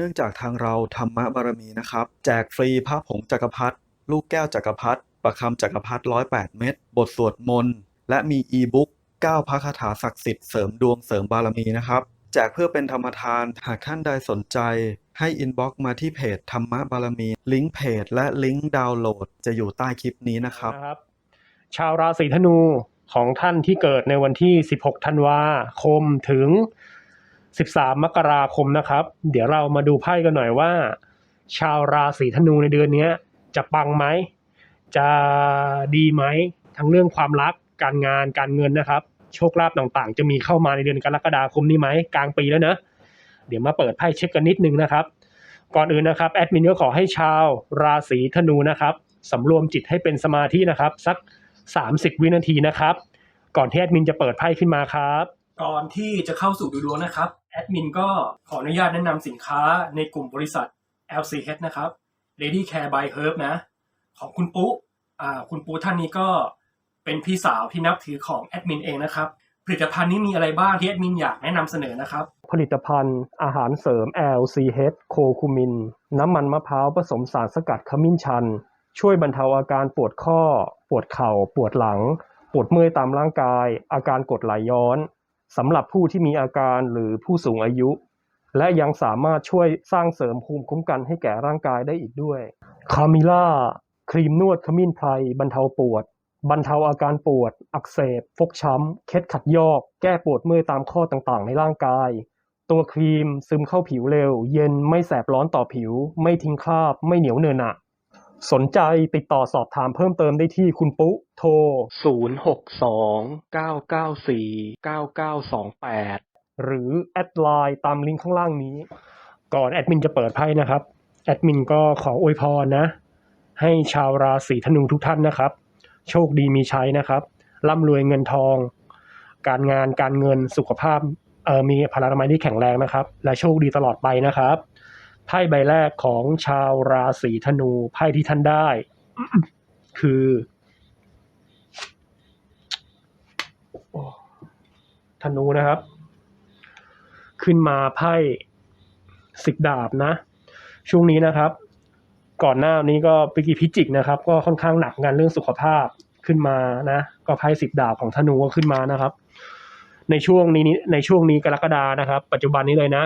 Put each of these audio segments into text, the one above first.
เนื่องจากทางเราธรรมบารมีนะครับ แจกฟรีพระผงจักรพรรดิลูกแก้วจักรพรรดิประคำจักรพรรดิ108เม็ดบทสวดมนต์ และมีอีบุ๊ก9พระคาถาศักดิ์สิทธิ์เสริมดวงเสริมบารมีนะครับแจกเพื่อเป็นธรรมทานหากท่านใดสนใจให้อินบ็อกซ์มาที่เพจธรรมบารมี ลิงก์เพจและลิงก์ดาวน์โหลดจะอยู่ใต้คลิปนี้นะครับนะครับชาวราศีธนูของท่านที่เกิดในวันที่ 16 ธันวาคมถึง 13 มกราคมนะครับ เดี๋ยวเรามาดูไพ่กันหน่อยว่า ชาวราศีธนูในเดือนนี้จะปังไหม จะดีไหม ทั้งเรื่องความรัก การงาน การเงินนะครับ โชคลาภต่างๆ จะมีเข้ามาในเดือนกรกฎาคมนี้ไหม กลางปีแล้วนะ เดี๋ยวมาเปิดไพ่เช็คกันนิดนึงนะครับ ก่อนอื่นนะครับแอดมินก็ขอให้ชาวราศีธนูนะครับสำรวมจิตให้เป็นสมาธินะครับ สัก 30 วินาทีนะครับ ก่อนที่แอดมินจะเปิดไพ่ขึ้นมาครับ ก่อนที่จะเข้าสู่ดูดวงนะครับแอดมินก็ขออนุญาตแนะนำสินค้าในกลุ่มบริษัท LCH นะครับ Lady Care by Herb นะ ของคุณปุ๊อ่าคุณปุ๊ท่านนี้ก็เป็นพี่สาวที่นับถือของแอดมินเองนะครับ ผลิตภัณฑ์นี้มีอะไรบ้างที่แอดมินอยากแนะนำเสนอนะครับ ผลิตภัณฑ์อาหารเสริม LCH โคคูมิน น้ำมันมะพร้าวผสมสารสกัดขมิ้นชัน ช่วยบรรเทาอาการปวดข้อ ปวดเข่า ปวดหลัง ปวดเมื่อยตามร่างกาย อาการกดไหลย้อน สำหรับผู้ที่มีอาการหรือผู้สูงอายุ และยังสามารถช่วยสร้างเสริมภูมิคุ้มกันให้แก่ร่างกายได้อีกด้วยคามิล่าครีมนวดขมิ้นไพรบรรเทาปวด บรรเทาอาการปวด อักเสบ ฟกช้ำ เคล็ดขัดยอก แก้ปวดเมื่อยตามข้อต่างๆ ในร่างกาย ตัวครีมซึมเข้าผิวเร็ว เย็นไม่แสบร้อนต่อผิว ไม่ทิ้งคราบ ไม่เหนียวเนอะหนะ สนใจติดต่อสอบถามเพิ่มเติมได้ที่คุณปุ๊โทร 062-994-9928 หรือแอดไลน์ตามลิงก์ข้างล่างนี้ ก่อนแอดมินจะเปิดไพ่นะครับ แอดมินก็ขออวยพรนะ ให้ชาวราศีธนูทุกท่านนะครับ โชคดีมีใชัยนะครับร่ำรวยเงินทอง การงานการเงินสุขภาพเออมีพลานามัยที่แข็งแรงนะครับ และโชคดีตลอดไปนะครับ ไพ่ใบแรกของชาวราศีธนูไพ่ที่ท่านได้ คือธนูนะครับ ขึ้นมาไพ่สิบดาบนะ ช่วงนี้นะครับ ก่อนหน้านี้ก็ปิกิพิจิกนะครับ ก็ค่อนข้างหนักงานเรื่องสุขภาพขึ้นมานะ ก็ไพ่สิบดาบของธนูก็ขึ้นมานะครับ ในช่วงนี้ในช่วงนี้กรกฎานะครับ ปัจจุบันนี้เลยนะ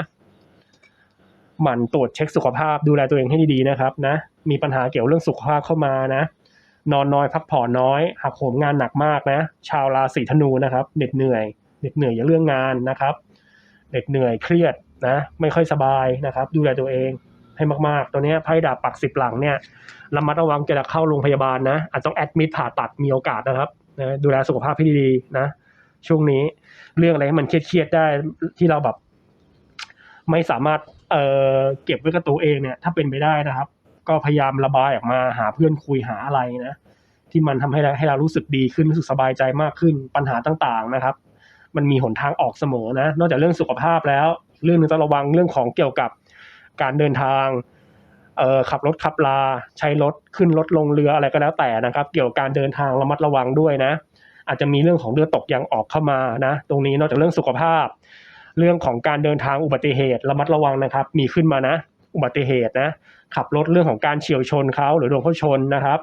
หมั่นตรวจเช็คสุขภาพดูแลตัวเองให้ดีๆนะครับนะมีปัญหาเกี่ยวเรื่องสุขภาพเข้ามานะนอนน้อยพักผ่อนน้อยหักโหมงานหนักมากนะ ชาวราศีธนูนะครับเหน็ดเหนื่อยเหน็ดเหนื่อยอย่าเรื่องงานนะครับเหน็ดเหนื่อยเครียดนะไม่ค่อยสบายนะครับ ดูแลตัวเองให้มากๆ ตัวนี้ไพ่ดาบปักสิบหลังเนี่ยระมัดระวังจะเข้าโรงพยาบาลนะ อาจต้องแอดมิดผ่าตัดมีโอกาสนะครับนะดูแลสุขภาพให้ดีๆนะ ช่วงนี้เรื่องอะไรให้มันเครียดๆได้ที่เราแบบ ไม่สามารถ เอ่อเก็บไว้กับตัวเองเนี่ย ถ้าเป็นไปได้นะครับ ก็พยายามระบายออกมาหาเพื่อนคุยหาอะไรนะที่มันทำให้เราให้เรารู้สึกดีขึ้นรู้สึกสบายใจมากขึ้นปัญหาต่างๆนะครับ มันมีหนทางออกเสมอนะ นอกจากเรื่องสุขภาพแล้ว เรื่องหนึงต้องระวังเรื่องของเกี่ยวกับการเดินทางเอ่อขับรถขับลา ใช้รถขึ้นรถลงเรืออะไรก็แล้วแต่นะครับ เกี่ยวกับการเดินทางระมัดระวังด้วยนะ อาจจะมีเรื่องของเรือตกยางออกเข้ามานะ ตรงนี้นอกจากเรื่องสุขภาพ เรื่องของการเดินทางอุบัติเหตุระมัดระวังนะครับ มีขึ้นมานะ อุบัติเหตุนะ ขับรถเรื่องของการเฉียวชนเขาหรือโดนเขาชนนะครับ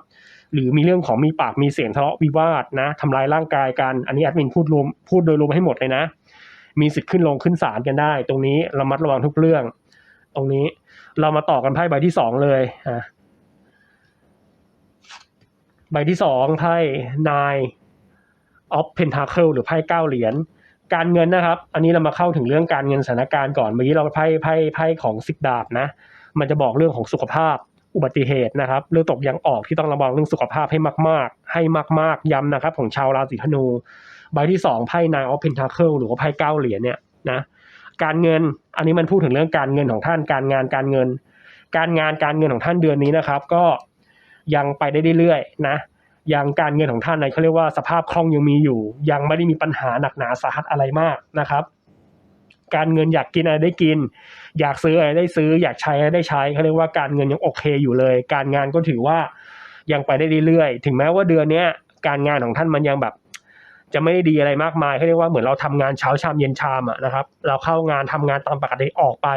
หรือมีเรื่องของมีปากมีเสียงทะเลาะวิวาทนะทำร้ายร่างกายกัน อันนี้แอดมินพูดรวมพูดโดยรวมให้หมดเลยนะ มีสิทธิ์ขึ้นลงขึ้นศาลกันได้ ตรงนี้ระมัดระวังทุกเรื่อง ตรงนี้เรามาต่อกันไพ่ใบที่สองเลยอะใบที่สองไพ่นายออฟเพนทาเคิลหรือไพ่เก้าเหรียญ การเงินนะครับ อันนี้เรามาเข้าถึงเรื่องการเงินสถานการณ์ก่อนเมื่อกี้เราไพ่ไพ่ไพ่ของสิบดาบนะ มันจะบอกเรื่องของสุขภาพอุบัติเหตุนะครับเรื่องตกยางออกที่ต้องระวังเรื่องสุขภาพให้มาก ๆ ให้มาก ๆย้ำนะครับ ของชาวราศีธนู ใบที่สองไพ่นายออฟเพนทาเคิลหรือว่าไพ่เก้าเหรียญเนี่ยนะการเงินอันนี้มันพูดถึงเรื่องการเงินของท่านการงานการเงิน การงานการเงินของท่านเดือนนี้นะครับ ก็ยังไปได้เรื่อยๆนะ ยังการเงินของท่านในเขาเรียกว่าสภาพคล่องยังมีอยู่ ยังไม่ได้มีปัญหาหนักหนาสาหัสอะไรมากนะครับ การเงินอยากกินอะไรได้กิน อยากซื้ออะไรได้ซื้อ อยากใช้อะไรได้ใช้เขาเรียกว่าการเงินยังโอเคอยู่เลย การงานก็ถือว่ายังไปได้เรื่อยๆ ถึงแม้ว่าเดือนเนี้ยการงานของท่านมันยังแบบ จะไม่ได้ดีอะไรมากมายเขาเรียกว่าเหมือนเราทำงานเช้าชามเย็นชามอะนะครับ เราเข้างานทำงานตามปกติออกไป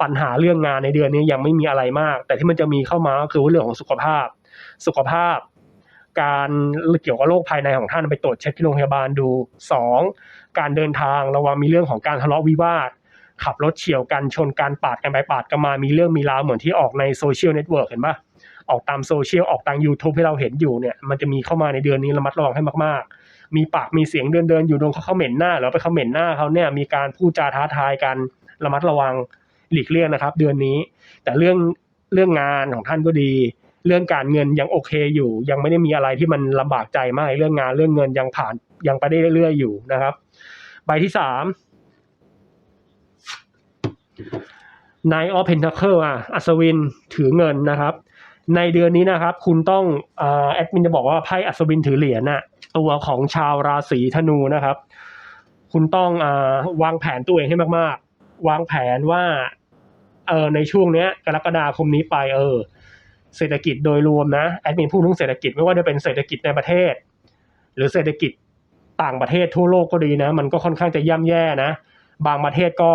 ปัญหาเรื่องงานในเดือนนี้ยังไม่มีอะไรมาก แต่ที่มันจะมีเข้ามาก็คือเรื่องของสุขภาพ สุขภาพ การเกี่ยวกับโรคภายในของท่านไปตรวจเช็คที่โรงพยาบาลดูสองการเดินทางระวังมีเรื่องของการทะเลาะวิวาทขับรถเฉียวกันชนกันปาดกันไปปาดกันมามีเรื่องมีราวเหมือนที่ออกในโซเชียลเน็ตเวิร์กเห็นปะออกตามโซเชียลออกทาง YouTube ที่เราเห็นอยู่เนี่ยมันจะมีเข้ามาในเดือนนี้ระมัดระวังให้มากๆ มีปากมีเสียงเดินเดินๆอยู่โดนเขาเขม่นหน้าหรือไปเขม่นหน้าเขาเนี่ยมีการพูดจาท้าทายกันระมัดระวังหลีกเลี่ยงนะครับ เดือนนี้ แต่เรื่องเรื่องงานของท่านก็ดี เรื่องการเงินยังโอเคอยู่ ยังไม่ได้มีอะไรที่มันลำบากใจมากเรื่องงานเรื่องเงินยังผ่านยังไปได้เรื่อยๆอยู่นะครับ ใบที่สาม Nine of Pentacle อะอัศวินถือเงินนะครับ ในเดือนนี้นะครับ คุณต้องอแอดมินจะบอกว่าไพ่อัศวินถือเหรียญน่ะตัวของชาวราศีธนูนะครับ คุณต้องอวางแผนตัวเองให้มากๆ วางแผนว่าเออในช่วงเนี้ย กรกฎาคมนี้ไปเออ เศรษฐกิจโดยรวมนะแอดมินพูดถึงเศรษฐกิจไม่ว่าจะเป็นเศรษฐกิจในประเทศ หรือเศรษฐกิจต่างประเทศทั่วโลกก็ดีนะ มันก็ค่อนข้างจะย่ำแย่นะ บางประเทศก็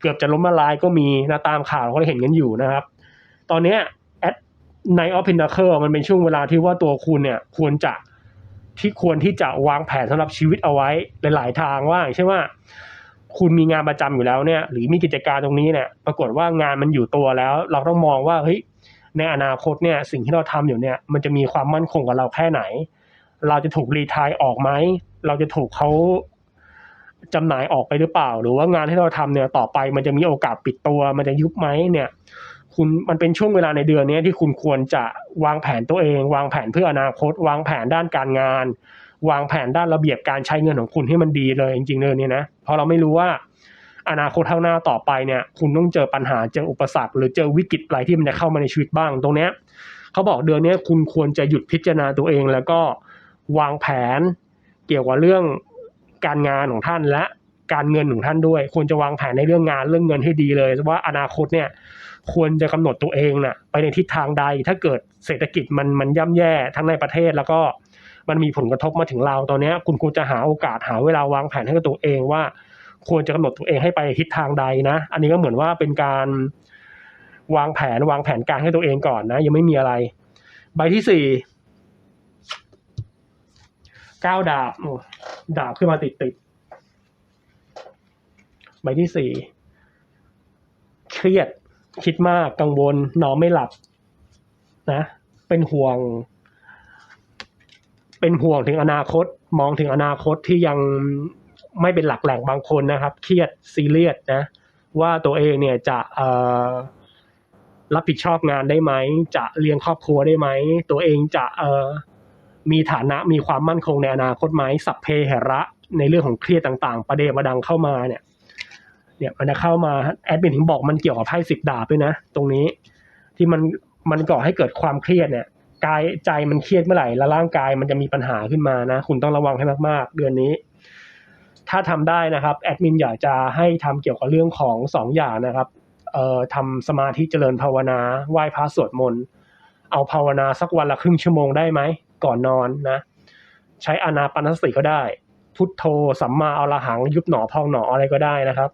เกือบจะล้มละลายก็มีนะตามข่าวเราก็เห็นกันอยู่นะครับ ตอนเนี้ยแอดในออฟพินาเคิลมันเป็นช่วงเวลาที่ว่าตัวคุณเนี่ยควรจะที่ควรที่จะวางแผนสำหรับชีวิตเอาไว้หลาย ๆ ทางว่าอย่างเช่ว่า คุณมีงานประจำอยู่แล้วเนี่ย หรือมีกิจการตรงนี้เนี่ย ปรากฏว่างานมันอยู่ตัวแล้ว เราต้องมองว่าเฮ้ย ในอนาคตเนี่ยสิ่งที่เราทำอยู่เนี่ยมันจะมีความมั่นคงกับเราแค่ไหน เราจะถูกรีทายออกไหมเราจะถูกเขาจำหน่ายออกไปหรือเปล่า หรือว่างานที่เราทำเนี่ยต่อไปมันจะมีโอกาสปิดตัว มันจะยุบไหมเนี่ย คุณมันเป็นช่วงเวลาในเดือนนี้ที่คุณควรจะวางแผนตัวเอง วางแผนเพื่ออนาคต วางแผนด้านการงาน วางแผนด้านระเบียบการใช้เงินของคุณให้มันดีเลยจริงๆเดือนนี้นะเพราะเราไม่รู้ว่า อนาคตข้างหน้าต่อไปเนี่ยคุณต้องเจอปัญหาเจออุปสรรค หรือเจอวิกฤตอะไรที่มันจะเข้ามาในชีวิตบ้างตรงเนี้ยเขาบอกเดือนนี้คุณควรจะหยุดพิจารณาตัวเอง แล้วก็วางแผนเกี่ยวกับเรื่องการงานของท่านและการเงินของท่านด้วย ควรจะวางแผนในเรื่องงานเรื่องเงินให้ดีเลยว่าอนาคตเนี่ยควรจะกำหนดตัวเองน่ะไปในทิศทางใดถ้าเกิดเศรษฐกิจมันมันย่ำแย่ทั้งในประเทศแล้วก็มันมีผลกระทบมาถึงเราตอนนี้คุณควรจะหาโอกาสหาเวลาวางแผนให้กับตัวเองว่า ควรจะกำหนดตัวเองให้ไปทิศทางใดนะ อันนี้ก็เหมือนว่าเป็นการวางแผนวางแผนการให้ตัวเองก่อนนะ ยังไม่มีอะไร ใบที่สี่เก้าดาบดาบขึ้นมาติดติดๆใบที่สี่เครียดคิดมากกังวลนอนไม่หลับ นะ เป็นห่วง เป็นห่วงถึงอนาคต มองถึงอนาคตที่ยัง ไม่เป็นหลักแหล่งบางคนนะครับ เครียดซีเรียสนะ ว่าตัวเองเนี่ยจะรับผิดชอบงานได้ไหม จะเลี้ยงครอบครัวได้ไหม ตัวเองจะเมีฐานะมีความมั่นคงในอนาคตไหมสัพเพเหระในเรื่องของเครียดต่าง ๆ ประเดประดังเข้ามาเนี่ย เนี่ยมันจะเข้ามาแอดมินถึงบอกมันเกี่ยวกับไพ่สิบดาบด้วยนะ ตรงนี้ที่มันมันก่อให้เกิดความเครียดเนี่ยกายใจมันเครียดเมื่อไหร่แล้วร่างกายมันจะมีปัญหาขึ้นมานะ คุณต้องระวังให้มาก ๆ เดือนนี้ ถ้าทำได้นะครับแอดมินอยากจะให้ทำเกี่ยวกับเรื่องของสองอย่างนะครับเอ่อทำสมาธิเจริญภาวนาไหว้พระสวดมนต์เอาภาวนาสักวันละครึ่งชั่วโมงได้ไหมก่อนนอนนะ ใช้อานาปานสติก็ได้ พุทโธสัมมาอรหัง ยุบหนอพองหนออะไรก็ได้นะครับ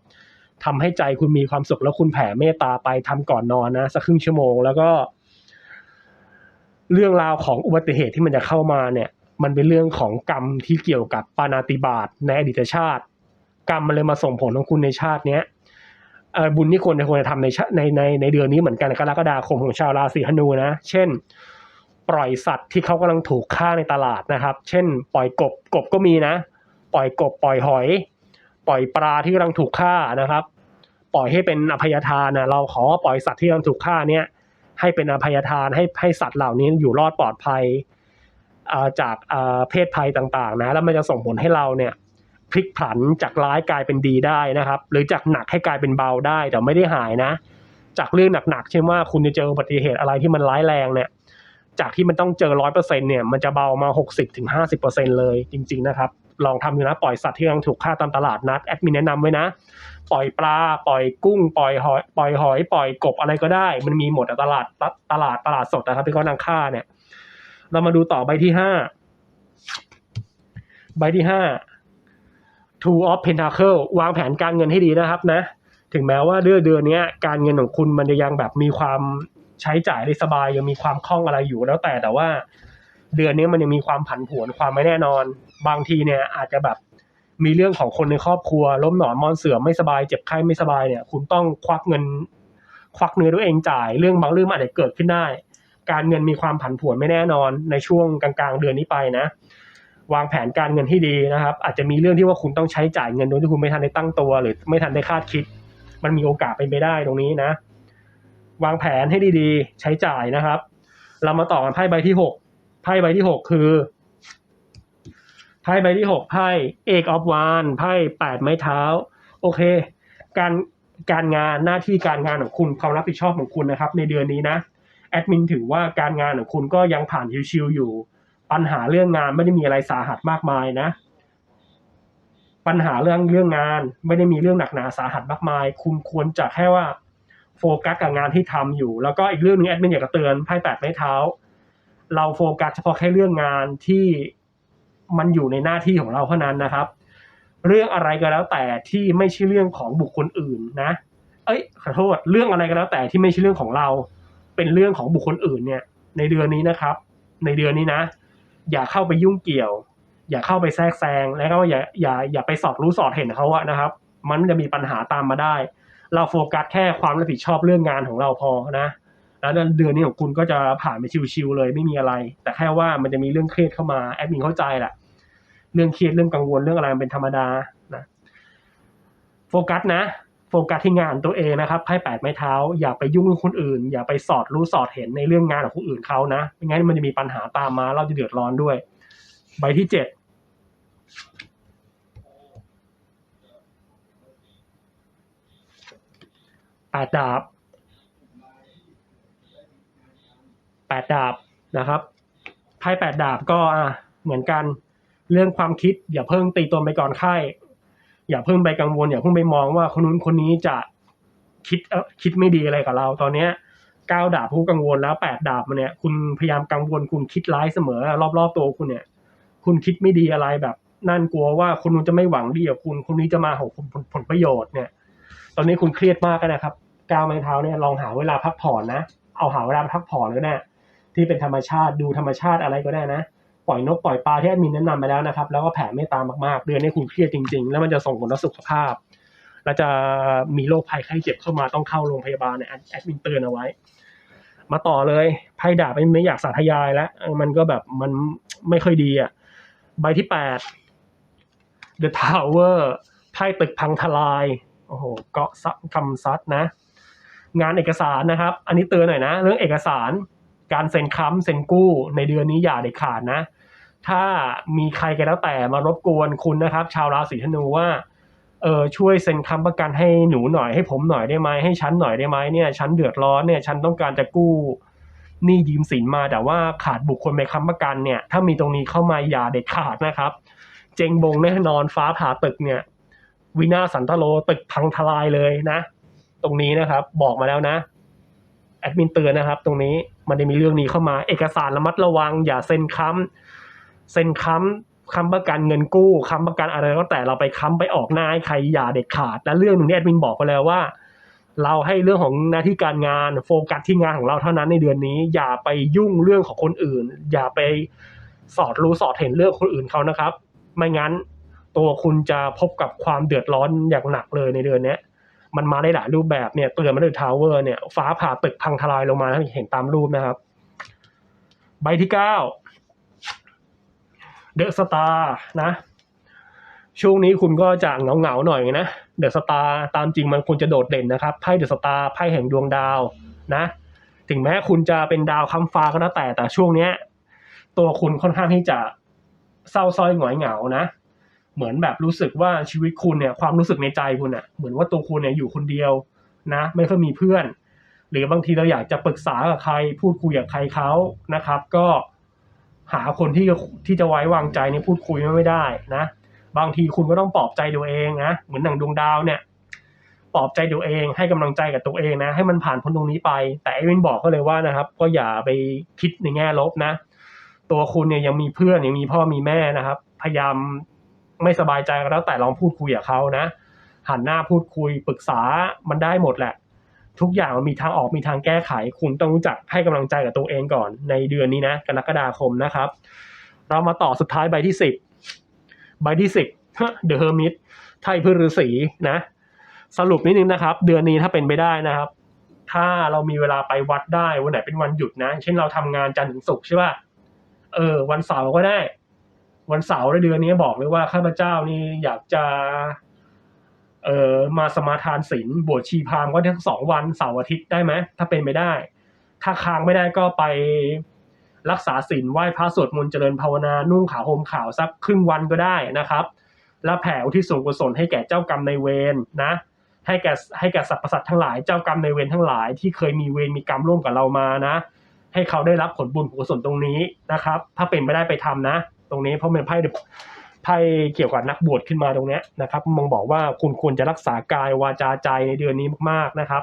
ทำให้ใจคุณมีความสุขแล้วคุณแผ่เมตตาไปทำก่อนนอนนะสักครึ่งชั่วโมงแล้วก็ เรื่องราวของอุบัติเหตุที่มันจะเข้ามาเนี่ย มันเป็นเรื่องของกรรมที่เกี่ยวกับปานาติบาตในอดีตชาติ กรรมมันเลยมาส่งผลของคุณในชาติเนี้ยบุญที่ควรจะควรจะทำในในในในเดือนนี้เหมือนกันกรกฎาคมของชาวราศีธนูนะ เช่น ปล่อยสัตว์ที่เขากำลังถูกฆ่าในตลาดนะครับ เช่น ปล่อยกบกบก็มีนะ ปล่อยกบปล่อยหอย ปล่อยปลาที่กำลังถูกฆ่านะครับ ปล่อยให้เป็นอภัยทานนะเราขอปล่อยสัตว์ที่กำลังถูกฆ่าเนี่ยให้เป็นอภัยทานให้ให้สัตว์เหล่านี้อยู่รอดปลอดภัย จากเพศภัยต่างๆนะแล้วมันจะส่งผลให้เราเนี่ยพลิกผันจากร้ายกลายเป็นดีได้นะครับ หรือจากหนักให้กลายเป็นเบาได้แต่ไม่ได้หายนะ จากเรื่องหนักๆเช่นว่าคุณจะเจออุบัติเหตุอะไรที่มันร้ายแรงเนี่ย จากที่มันต้องเจอร้อยเปอร์เซ็นเนี่ยมันจะเบามาหกสิบถึงห้าสิบเปอร์เซ็นเลยจริง ๆ นะครับ ลองทำดูนะปล่อยสัตว์ที่กำลังถูกฆ่าตามตลาดนัดแอดมินแนะนำไว้นะ ปล่อยปลาปล่อยกุ้งปล่อยหอยปล่อยหอย ปล่อยกบอะไรก็ได้ มันมีหมดอะตลาดตลาดตลาดสดนะครับที่เขานำฆ่าเนี่ย เรามาดูต่อใบที่ห้าใบที่ห้า two of pentacle วางแผนการเงินให้ดีนะครับนะ ถึงแม้ว่าเดือนเดือนนี้การเงินของคุณมันจะยังแบบมีความใช้จ่ายได้สบายยังมีความคล่องอะไรอยู่แล้วแต่แต่ว่า เดือนนี้มันยังมีความผันผวนความไม่แน่นอน บางทีเนี่ยอาจจะแบบมีเรื่องของคนในครอบครัวล้มหนอนมอนเสือไม่สบายเจ็บไข้ไม่สบายเนี่ย คุณต้องควักเงิน ควักเนื้อตัวเองจ่าย เรื่องบางเรื่องอาจจะเกิดขึ้นได้ การเงินมีความผันผวนไม่แน่นอนในช่วงกลางๆ เดือนนี้ไปนะ วางแผนการเงินที่ดีนะครับ อาจจะมีเรื่องที่ว่าคุณต้องใช้จ่ายเงินโดยที่คุณไม่ทันได้ตั้งตัว หรือไม่ทันได้คาดคิด มันมีโอกาสเป็นไปได้ตรงนี้นะ วางแผนให้ดีๆ ใช้จ่ายนะครับ เรามาต่อกันไพ่ใบที่หกไพ่ใบที่หกคือไพ่ใบที่หกไพ่เอกออฟวานไพ่แปดไม้เท้า โอเค การการงานหน้าที่การงานของคุณความรับผิดชอบของคุณนะครับ ในเดือนนี้นะ ดมินถือว่าการงานของคุณก็ยังผ่านชิวๆอยู่ ปัญหาเรื่องงานไม่ได้มีอะไรสาหัสมากมายนะ ปัญหาเรื่องเรื่องงานไม่ได้มีเรื่องหนักหนาสาหัสมากมาย คุณควรจะแค่ว่าโฟกัสกับงานที่ทำอยู่ แล้วก็อีกเรื่องหนึงแอดมินอยากจะเตือนไพ่แปดไม้เท้า เราโฟกัสเฉพาะแค่เรื่องงานที่มันอยู่ในหน้าที่ของเราเท่านั้นนะครับ เรื่องอะไรก็แล้วแต่ที่ไม่ใช่เรื่องของบุคคลอื่นนะ เอ้ยขอโทษ เรื่องอะไรก็แล้วแต่ที่ไม่ใช่เรื่องของเรา เป็นเรื่องของบุคคลอื่นเนี่ย ในเดือนนี้นะครับ ในเดือนนี้นะ อย่าเข้าไปยุ่งเกี่ยว อย่าเข้าไปแทรกแซงแล้วก็อย่าอย่าอย่าไปสอดรู้สอดเห็นเขาอะนะครับ มันจะมีปัญหาตามมาได้ เราโฟกัสแค่ความรับผิดชอบเรื่องงานของเราพอนะแล้วเดือนนี้ของคุณก็จะผ่านไปชิวๆเลยไม่มีอะไร แต่แค่ว่ามันจะมีเรื่องเครียดเข้ามาแอดมินเข้าใจแหละเรื่องเครียดเรื่องกังวลเรื่องอะไรมันเป็นธรรมดานะโฟกัสนะ โฟกัสที่งานตัวเองนะครับไพ่แปดไม้เท้า อย่าไปยุ่งกับคนอื่น อย่าไปสอดรู้สอดเห็นในเรื่องงานของคนอื่นเขานะไม่งั้นมันจะมีปัญหาตามมา เราจะเดือดร้อนด้วย ใบที่เจ็ดแปดดาบแปดดาบนะครับไพ่แปดดาบก็อะเหมือนกันเรื่องความคิดอย่าเพิ่งตีตนไปก่อนไข้ อย่าเพิ่งไปกังวลอย่าเพิ่งไปมองว่าคนนู้นคนนี้จะคิดคิดไม่ดีอะไรกับเรา ตอนเนี้ยเก้าดาบผู้กังวลแล้วแปดดาบมาเนี่ย คุณพยายามกังวลคุณคิดร้ายเสมอ รอบๆตัวคุณเนี่ย คุณคิดไม่ดีอะไรแบบนั่นกลัวว่าคนนู้นจะไม่หวังดีกับคุณคนนี้จะมาหาผลผลผลประโยชน์เนี่ย ตอนนี้คุณเครียดมากนะครับก้าวไม้เท้าเนี่ยลองหาเวลาพักผ่อนนะเอาหาเวลาพักผ่อนก็ได้ที่เป็นธรรมชาติดูธรรมชาติอะไรก็ได้นะ ปล่อยนกปล่อยปลาที่แอดมินแนะนำไปแล้วนะครับ แล้วก็แผ่เมตตามากๆ เดือนนี้คุณเครียดจริง ๆ แล้วมันจะส่งผลต่อสุขภาพ และจะมีโรคภัยไข้เจ็บเข้ามาต้องเข้าโรงพยาบาลเนี่ยแอดมินเตือนเอาไว้ มาต่อเลยไพ่ดาบไม่อยากสาธยายแล้วมันก็แบบมันไม่ค่อยดีอะใบที่แปด The Tower ไพ่ตึกพังทลายโอ้โหเกาะซัดคำซัดนะ งานเอกสารนะครับ อันนี้เตือนหน่อยนะ เรื่องเอกสารการเซ็นค้ำเซ็นกู้ในเดือนนี้อย่าเด็ดขาดนะ ถ้ามีใครก็แล้วแต่มารบกวนคุณนะครับ ชาวราศีธนูว่าเออช่วยเซ็นค้ำประกันให้หนูหน่อยให้ผมหน่อยได้ไหมให้ฉันหน่อยได้ไหมเนี่ยฉันเดือดร้อนเนี่ยฉันต้องการจะกู้หนี้ยืมสินมาแต่ว่าขาดบุคคลไปค้ำประกันเนี่ย ถ้ามีตรงนี้เข้ามาอย่าเด็ดขาดนะครับ เจงบงแน่นอนฟ้าผ่าตึกเนี่ย วินาสันตโลตึกพังทลายเลยนะ ตรงนี้นะครับ บอกมาแล้วนะแอดมินเตือนนะครับ ตรงนี้มันจะมีเรื่องนี้เข้ามา เอกสารระมัดระวัง อย่าเซ็นค้ำ เซ็นค้ำค้ำประกันเงินกู้ค้ำประกันอะไรก็แต่เราไปค้ำไปออกหน้าให้ใครอย่าเด็ดขาดและเรื่องหนึ่งที่แอดมินบอกไปแล้วว่า เราให้เรื่องของหน้าที่การงานโฟกัสที่งานของเราเท่านั้นในเดือนนี้ อย่าไปยุ่งเรื่องของคนอื่น อย่าไปสอดรู้สอดเห็นเรื่องคนอื่นเขานะครับ ไม่งั้นตัวคุณจะพบกับความเดือดร้อนอย่างหนักเลยในเดือนนี้มันมาได้หลายรูปแบบเนี่ยเตือนมาด้วยทาวเวอร์เนี่ยฟ้าผ่าตึกพังทลายลงมาถ้าเห็นตามรูปนะครับ ใบที่เก้า เดอะสตาร์นะ ช่วงนี้คุณก็จะเหงาเหงาๆหน่อยนะเดอะสตาร์ตามจริงมันควรจะโดดเด่นนะครับไพ่เดอะสตาร์ไพ่แห่งดวงดาวนะ ถึงแม้คุณจะเป็นดาวค้ำฟ้าก็แล้วแต่แต่ช่วงเนี้ย ตัวคุณค่อนข้างที่จะเศร้าซ้อยหงอยเหงานะ เหมือนแบบรู้สึกว่าชีวิตคุณเนี่ยความรู้สึกในใจคุณอะ เหมือนว่าตัวคุณเนี่ยอยู่คนเดียวนะ ไม่ค่อยมีเพื่อน หรือบางทีเราอยากจะปรึกษากับใคร พูดคุยกับใครเขานะครับ ก็ หาคนที่ที่จะไว้วางใจนี่พูดคุยไม่ได้นะ บางทีคุณก็ต้องปลอบใจตัวเองนะเหมือนหนังดวงดาวเนี่ยปลอบใจตัวเองให้กำลังใจกับตัวเองนะ ให้มันผ่านพ้นตรงนี้ไป แต่ไอ้เวนบอกก็เลยว่านะครับ ก็อย่าไปคิดในแง่ลบนะ ตัวคุณเนี่ยยังมีเพื่อนยังมีพ่อมีแม่นะครับ พยายามไม่สบายใจก็แล้วแต่ลองพูดคุยกับเขานะหันหน้าพูดคุยปรึกษามันได้หมดแหละ ทุกอย่างมันมีทางออกมีทางแก้ไข คุณต้องรู้จักให้กำลังใจกับตัวเองก่อน ในเดือนนี้นะกรกฎาคมนะครับ เรามาต่อสุดท้ายใบที่สิบใบที่สิบเดอะเฮอร์มิตไทพืชฤาษีนะ สรุปนิดนึงนะครับ เดือนนี้ถ้าเป็นไปได้นะครับ ถ้าเรามีเวลาไปวัดได้วันไหนเป็นวันหยุดนะ เช่นเราทำงานจันทร์ถึงศุกร์ใช่ป่ะเออ วันเสาร์ก็ได้ วันเสาร์ในเดือนนี้บอกเลยว่าข้าพเจ้านี่อยากจะ เออมาสมาทานศีลบวชชีพามก็ทั้งสองวันเสาร์อาทิตย์ได้ไหมถ้าเป็นไปได้ ถ้าค้างไม่ได้ก็ไปรักษาศีลไหว้พระสวดมนต์เจริญภาวนานุ่งขาวห่มขาวสักครึ่งวันก็ได้นะครับ แล้วแผ่อุที่ส่วนกุศลให้แก่เจ้ากรรมในเวรนะ ให้แก่ให้แก่สรรพสัตว์ทั้งหลายเจ้ากรรมในเวรทั้งหลายที่เคยมีเวรมีกรรมร่วมกับเรามานะ ให้เขาได้รับผลบุญกุศลตรงนี้นะครับ ถ้าเป็นไปได้ไปทำนะ ตรงนี้เพราะเมันไพ่ ไพ่เกี่ยวกับนักบวชขึ้นมาตรงนี้นะครับมองบอกว่าคุณควรจะรักษากายวาจาใจในเดือนนี้มากๆนะครับ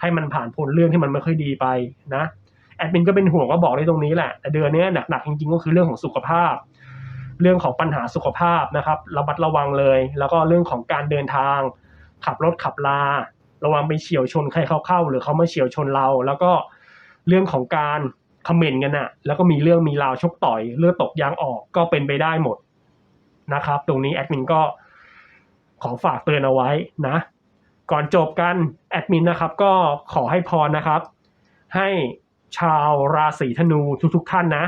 ให้มันผ่านพ้นเรื่องที่มันไม่ค่อยดีไปนะแอดมินก็เป็นห่วงก็บอกในตรงนี้แหละแต่เดือนนี้หนักๆจริงๆก็คือเรื่องของสุขภาพ เรื่องของปัญหาสุขภาพนะครับระมัดระวังเลย แล้วก็เรื่องของการเดินทาง ขับรถขับลา ระวังไปเฉียวชนใครเขาเข้าหรือเขามาเฉียวชนเรา แล้วก็เรื่องของการคอมเมนต์กันอะแล้วก็มีเรื่องมีราวชกต่อยเลือดตกยางออกก็เป็นไปได้หมด นะครับ ตรงนี้แอดมินก็ขอฝากเตือนเอาไว้นะ ก่อนจบกันแอดมินนะครับก็ขอให้พรนะครับ ให้ชาวราศีธนูทุกๆทท่านนะ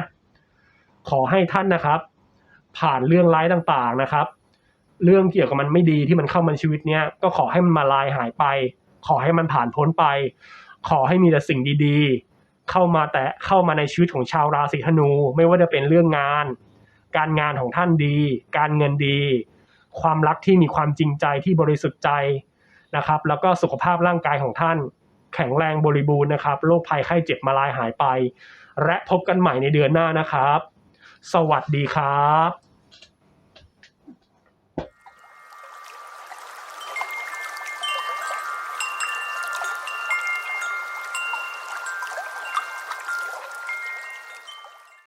ขอให้ท่านนะครับ ผ่านเรื่องร้ายต่างๆนะครับ เรื่องเกี่ยวกับมันไม่ดีที่มันเข้ามาในชีวิตเนี้ยก็ขอให้มันมาลายหายไป ขอให้มันผ่านพ้นไป ขอให้มีแต่สิ่งดีๆ เข้ามาแต่เข้ามาในชีวิตของชาวราศีธนู ไม่ว่าจะเป็นเรื่องงาน การงานของท่านดี การเงินดี ความรักที่มีความจริงใจที่บริสุทธิ์ใจนะครับ แล้วก็สุขภาพร่างกายของท่าน แข็งแรงบริบูรณ์นะครับโรคภัยไข้เจ็บมาลายหายไป และพบกันใหม่ในเดือนหน้านะครับ สวัสดีครับ